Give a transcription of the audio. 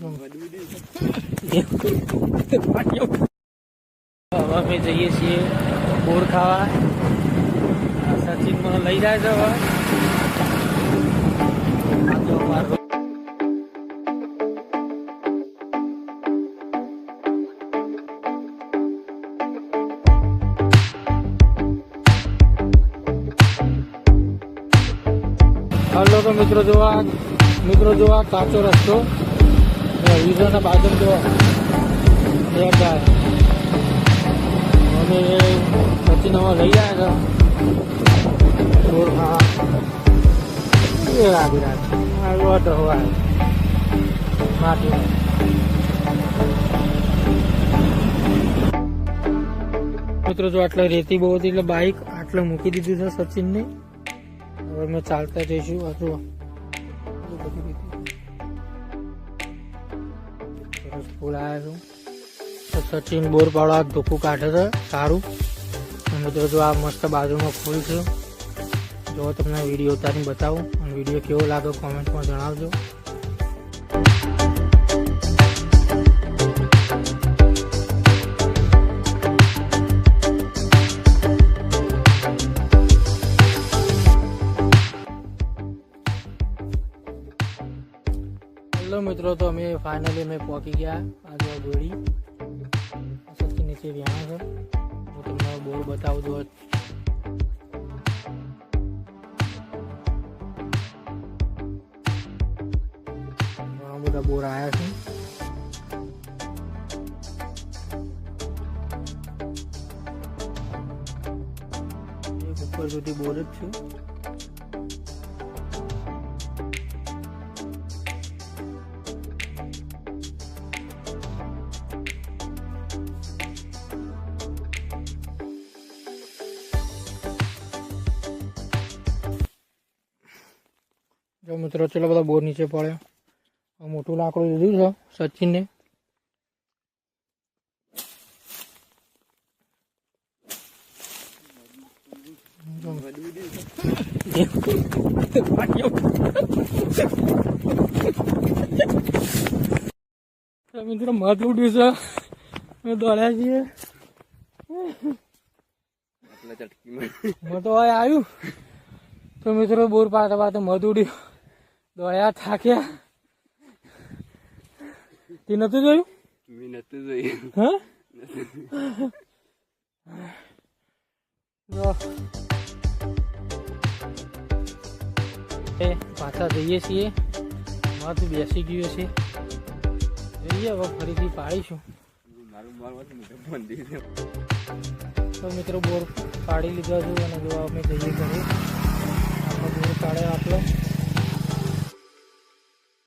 અમે જઈએ છીએ બોર ખાવા. સચિન મને લઈ જાય છે હવે. મિત્રો જોવા મિત્રો જોવા કાચો રસ્તો વિઝોના બાજુ જો ગાય અમે સચિન હવે લઈ જાય હતા. રોડ ખાવા એ લાગી રહ્યા આવ્યો હતો હવા માટી. મિત્રો જો આટલે રેતી બહુ હતી એટલે બાઇક આટલે મૂકી દીધું છે સચિનને. હવે અમે ચાલતા જઈશું. આ ફૂલ આવ્યા છું. તો સચિન બોર પાડવા ધોકું કાઢે છે, સારું. મિત્રો, જો આ મસ્ત બાજુમાં ફૂલ છે, જો તમને વીડિયો ઉતારીને બતાવું અને વીડિયો કેવો લાગે કોમેન્ટમાં જણાવજો. હેલો મિત્રો તો અમે ફાઇનલી અમે પહોંચી ગયા આજે ગોળી સૌથી નીચે વ્યાણ છે હું તમને બોર બતાવું દઉં ઘણા બધા બોર આવ્યા છે એક ઉપર સુધી બોર જ છે જો મિત્રો ચલો બધા બોર નીચે પડ્યા. મોટું લાકડું લીધું છે સચિનને. મિત્રો મત ઉડ્યું છે. દોડ્યા છીએ. મત તો આવ્યું. તો મિત્રો બોર પાડતા પાડતા મધ ઉડ્યું. દોડ્યા થાક્યા. તે નતું જોયું? મેં નતું જોયું. હા? પાછા જઈએ છીએ. મધ બેસી ગયું છે. જઈએ હવે ફરીથી પાડીશું. મારું મારું મંદિર તો મિત્રો બોર પાડી લીધા છું અને જો અમે જઈએ ઘરે.